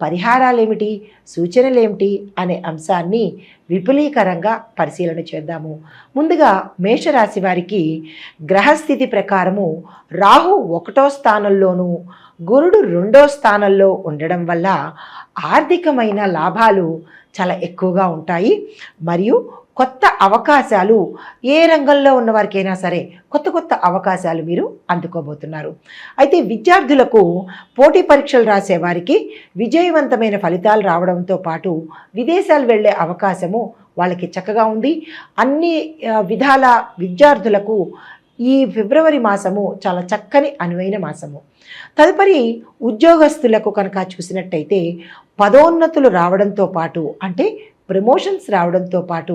పరిహారాలు ఏమిటి అనే అంశాన్ని విపులీకరంగా పరిశీలన చేద్దాము. ముందుగా మేషరాశి వారికి గ్రహస్థితి ప్రకారము రాహు ఒకటో స్థానంలోనూ గురుడు రెండో స్థానంలో ఉండడం వల్ల ఆర్థికమైన లాభాలు చాలా ఎక్కువగా ఉంటాయి. మరియు కొత్త అవకాశాలు ఏ రంగంలో ఉన్నవారికైనా సరే కొత్త కొత్త అవకాశాలు మీరు అందుకోబోతున్నారు. అయితే విద్యార్థులకు పోటీ పరీక్షలు రాసే వారికి విజయవంతమైన ఫలితాలు రావడంతో పాటు విదేశాలు వెళ్ళే అవకాశము వాళ్ళకి చక్కగా ఉంది. అన్ని విధాల విద్యార్థులకు ఈ ఫిబ్రవరి మాసము చాలా చక్కని అనువైన మాసము. తదుపరి ఉద్యోగస్తులకు కనుక చూసినట్టయితే పదోన్నతులు రావడంతో పాటు అంటే ప్రమోషన్స్ రావడంతో పాటు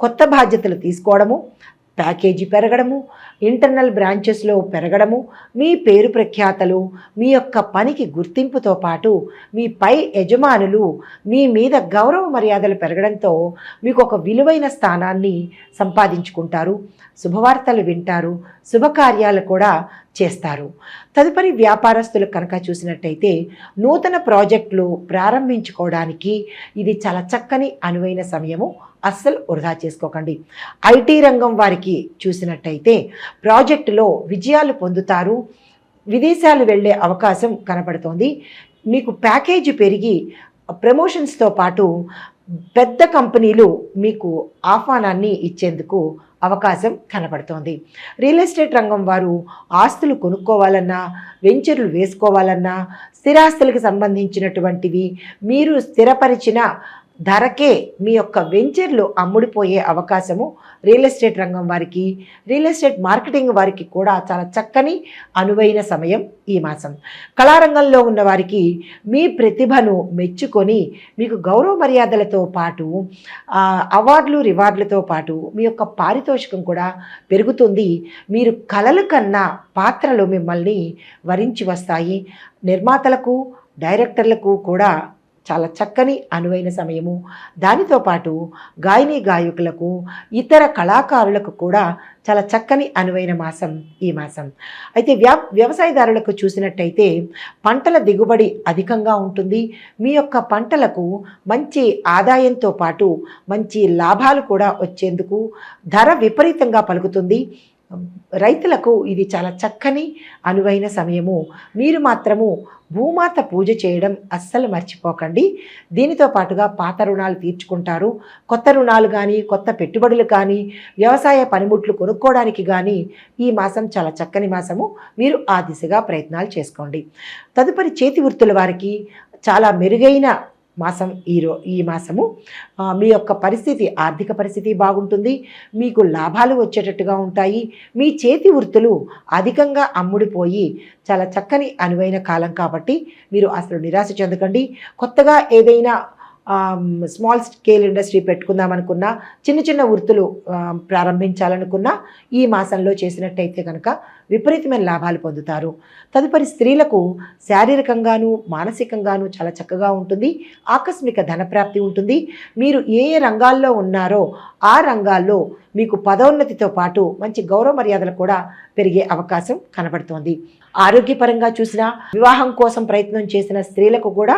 కొత్త బాధ్యతలు తీసుకోవడము ప్యాకేజీ పెరగడము ఇంటర్నల్ బ్రాంచెస్లో పెరగడము మీ పేరు ప్రఖ్యాతలు మీ యొక్క పనికి గుర్తింపుతో పాటు మీ పై యజమానులు మీ మీద గౌరవ మర్యాదలు పెరగడంతో మీకు ఒక విలువైన స్థానాన్ని సంపాదించుకుంటారు శుభవార్తలు వింటారు శుభకార్యాలు కూడా చేస్తారు. తదుపరి వ్యాపారస్తులు కనుక చూసినట్టయితే నూతన ప్రాజెక్టులు ప్రారంభించుకోవడానికి ఇది చాలా చక్కని అనువైన సమయము. అస్సలు వృధా చేసుకోకండి. ఐటీ రంగం వారికి చూసినట్టయితే ప్రాజెక్టులో విజయాలు పొందుతారు. విదేశాలు వెళ్ళే అవకాశం కనపడుతోంది మీకు ప్యాకేజీ పెరిగి ప్రమోషన్స్తో పాటు పెద్ద కంపెనీలు మీకు ఆహ్వానాన్ని ఇచ్చేందుకు అవకాశం కనపడుతోంది రియల్ ఎస్టేట్ రంగం వారు ఆస్తులు కొనుక్కోవాలన్నా వెంచర్లు వేసుకోవాలన్నా స్థిరాస్తులకు సంబంధించినటువంటివి మీరు స్థిరపరిచిన ధరకే మీ యొక్క వెంచర్లు అమ్ముడిపోయే అవకాశము రియల్ ఎస్టేట్ రంగం వారికి రియల్ ఎస్టేట్ మార్కెటింగ్ వారికి కూడా చాలా చక్కని అనువైన సమయం ఈ మాసం. కళారంగంలో ఉన్న వారికి మీ ప్రతిభను మెచ్చుకొని మీకు గౌరవ మర్యాదలతో పాటు అవార్డులు రివార్డులతో పాటు మీ యొక్క పారితోషికం కూడా పెరుగుతుంది. మీరు కళలు కన్నా పాత్రలు మిమ్మల్ని వరించి వస్తాయి. నిర్మాతలకు డైరెక్టర్లకు కూడా చాలా చక్కని అనువైన సమయము. దానితో పాటు గాయని గాయకులకు ఇతర కళాకారులకు కూడా చాలా చక్కని అనువైన మాసం ఈ మాసం. అయితే వ్యా వ్యవసాయదారులకు చూసినట్టయితే పంటల దిగుబడి అధికంగా ఉంటుంది. మీ యొక్క పంటలకు మంచి ఆదాయంతో పాటు మంచి లాభాలు కూడా వచ్చేందుకు ధర విపరీతంగా పలుకుతుంది. రైతులకు ఇది చాలా చక్కని అనువైన సమయము. మీరు మాత్రము భూమాత పూజ చేయడం అస్సలు మర్చిపోకండి. దీనితో పాటుగా పాత రుణాలు తీర్చుకుంటారు. కొత్త రుణాలు కానీ కొత్త పెట్టుబడులు కానీ వ్యవసాయ పనిముట్లు కొనుక్కోవడానికి కానీ ఈ మాసం చాలా చక్కని మాసము. మీరు ఆ దిశగా ప్రయత్నాలు చేసుకోండి. తదుపరి చేతి వృత్తుల వారికి చాలా మెరుగైన మాసం ఈ ఈ మాసము మీ యొక్క పరిస్థితి ఆర్థిక పరిస్థితి బాగుంటుంది మీకు లాభాలు వచ్చేటట్టుగా ఉంటాయి మీ చేతి వృత్తులు అధికంగా అమ్ముడిపోయి చాలా చక్కని అనువైన కాలం కాబట్టి మీరు అసలు నిరాశ చెందకండి. కొత్తగా ఏదైనా స్మాల్ స్కేల్ ఇండస్ట్రీ పెట్టుకుందాం అనుకున్నా చిన్న చిన్న వృత్తులు ప్రారంభించాలనుకున్నా ఈ మాసంలో చేసినట్టయితే కనుక విపరీతమైన లాభాలు పొందుతారు. తదుపరి స్త్రీలకు శారీరకంగాను మానసికంగాను చాలా చక్కగా ఉంటుంది. ఆకస్మిక ధనప్రాప్తి ఉంటుంది. మీరు ఏ ఏ రంగాల్లో ఉన్నారో ఆ రంగాల్లో మీకు పదోన్నతితో పాటు మంచి గౌరవ మర్యాదలు కూడా పెరిగే అవకాశం కనబడుతోంది. ఆరోగ్యపరంగా చూసినా వివాహం కోసం ప్రయత్నం చేసిన స్త్రీలకు కూడా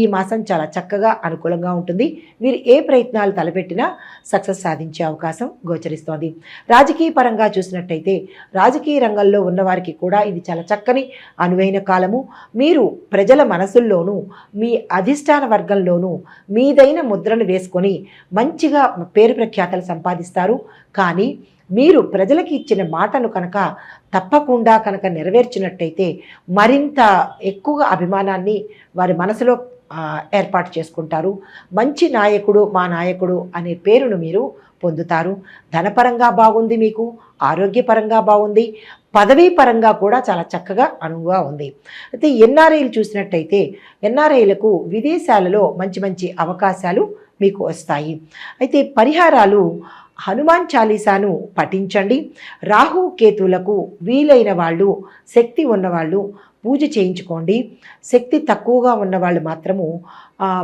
ఈ మాసం చాలా చక్కగా అనుకూలంగా ఉంటుంది. మీరు ఏ ప్రయత్నాలు తలపెట్టినా సక్సెస్ సాధించే అవకాశం గోచరిస్తోంది. రాజకీయ పరంగా చూసినట్టయితే రాజకీయ రంగంలో ఉన్నవారికి కూడా ఇది చాలా చక్కని అనువైన కాలము. మీరు ప్రజల మనసుల్లోనూ మీ అధిష్టాన వర్గంలోనూ మీదైన ముద్రను వేసుకొని మంచిగా పేరు ప్రఖ్యాతలు సంపాదిస్తారు. కానీ మీరు ప్రజలకి ఇచ్చిన మాటను కనుక తప్పకుండా కనుక నెరవేర్చినట్టయితే మరింత ఎక్కువగా అభిమానాన్ని వారి మనసులో ఏర్పాటు చేసుకుంటారు. మంచి నాయకుడు మా నాయకుడు అనే పేరును మీరు పొందుతారు. ధనపరంగా బాగుంది మీకు ఆరోగ్యపరంగా బాగుంది పదవీ పరంగా కూడా చాలా చక్కగా అనువుగా ఉంది. అయితే ఎన్ఆర్ఐలు చూసినట్టయితే ఎన్ఆర్ఐలకు విదేశాలలో మంచి మంచి అవకాశాలు మీకు వస్తాయి. అయితే పరిహారాలు హనుమాన్ చాలీసాను పఠించండి. రాహు కేతువులకు వీలైన వాళ్ళు శక్తి ఉన్నవాళ్ళు పూజ చేయించుకోండి. శక్తి తక్కువగా ఉన్నవాళ్ళు మాత్రము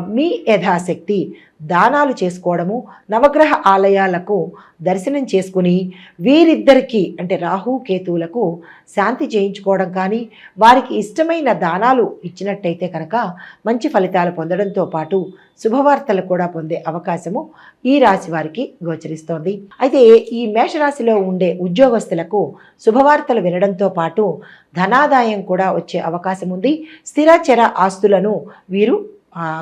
మీ యథాశక్తి దానాలు చేసుకోవడము నవగ్రహ ఆలయాలకు దర్శనం చేసుకుని వీరిద్దరికీ అంటే రాహు కేతువులకు శాంతి చేయించుకోవడం కానీ వారికి ఇష్టమైన దానాలు ఇచ్చినట్టయితే కనుక మంచి ఫలితాలు పొందడంతో పాటు శుభవార్తలు కూడా పొందే అవకాశము ఈ రాశి వారికి గోచరిస్తోంది. అయితే ఈ మేషరాశిలో ఉండే ఉద్యోగస్తులకు శుభవార్తలు వినడంతో పాటు ధనాదాయం కూడా వచ్చే అవకాశం ఉంది స్థిరచర ఆస్తులను వీరు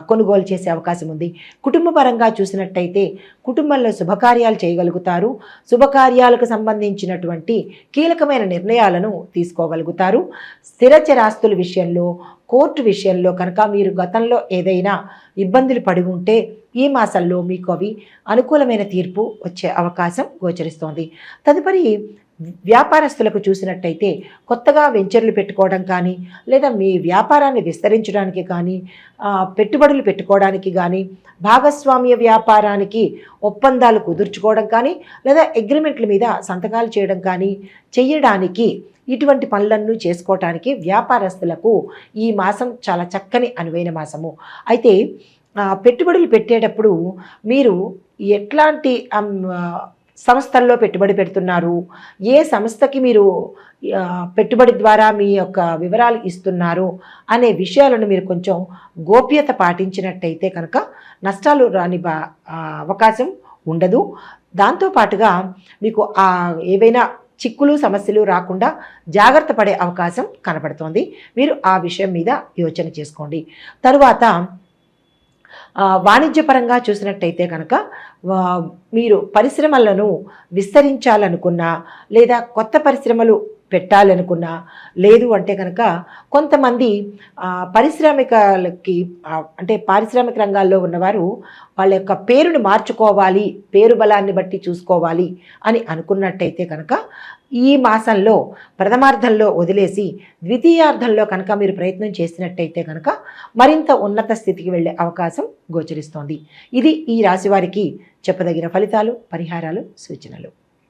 కొనుగోలు చేసే అవకాశం ఉంది. కుటుంబ పరంగా చూసినట్టయితే కుటుంబంలో శుభకార్యాలు చేయగలుగుతారు. శుభకార్యాలకు సంబంధించినటువంటి కీలకమైన నిర్ణయాలను తీసుకోగలుగుతారు. స్థిరచరాస్తుల విషయంలో కోర్టు విషయంలో కనుక మీరు గతంలో ఏదైనా ఇబ్బందులు పడి ఉంటే ఈ మాసంలో మీకు అవి అనుకూలమైన తీర్పు వచ్చే అవకాశం గోచరిస్తోంది. తదుపరి వ్యాపారస్తులకు చూసినట్టయితే కొత్తగా వెంచర్లు పెట్టుకోవడం కానీ లేదా మీ వ్యాపారాన్ని విస్తరించడానికి కానీ పెట్టుబడులు పెట్టుకోవడానికి కానీ భాగస్వామ్య వ్యాపారానికి ఒప్పందాలు కుదుర్చుకోవడం కానీ లేదా అగ్రిమెంట్ల మీద సంతకాలు చేయడం కానీ చేయడానికి ఇటువంటి పనులన్నీ చేసుకోవటానికి వ్యాపారస్తులకు ఈ మాసం చాలా చక్కని అనువైన మాసము. అయితే పెట్టుబడులు పెట్టేటప్పుడు మీరు ఎట్లాంటి సంస్థల్లో పెట్టుబడి పెడుతున్నారు. ఏ సంస్థకి మీరు పెట్టుబడి ద్వారా మీ యొక్క వివరాలు ఇస్తున్నారు అనే విషయాలను మీరు కొంచెం గోప్యత పాటించినట్టయితే కనుక నష్టాలు రాని బా అవకాశం ఉండదు. దాంతోపాటుగా మీకు ఆ ఏవైనా చిక్కులు సమస్యలు రాకుండా జాగ్రత్త పడే అవకాశం కనబడుతోంది. మీరు ఆ విషయం మీద యోచన చేసుకోండి. తరువాత వాణిజ్యపరంగా చూసినట్టయితే కనుక మీరు పరిశ్రమలను విస్తరించాలనుకున్నా లేదా కొత్త పరిశ్రమలు పెట్టాలనుకున్నా లేదు అంటే కనుక కొంతమంది పరిశ్రామికలకి అంటే పారిశ్రామిక రంగాల్లో ఉన్నవారు వాళ్ళ యొక్క పేరును మార్చుకోవాలి పేరు బలాన్ని బట్టి చూసుకోవాలి అని అనుకున్నట్టయితే కనుక ఈ మాసంలో ప్రథమార్థంలో వదిలేసి ద్వితీయార్థంలో కనుక మీరు ప్రయత్నం చేసినట్టయితే కనుక మరింత ఉన్నత స్థితికి వెళ్ళే అవకాశం గోచరిస్తోంది. ఇది ఈ రాశి వారికి చెప్పదగిన ఫలితాలు పరిహారాలు సూచనలు.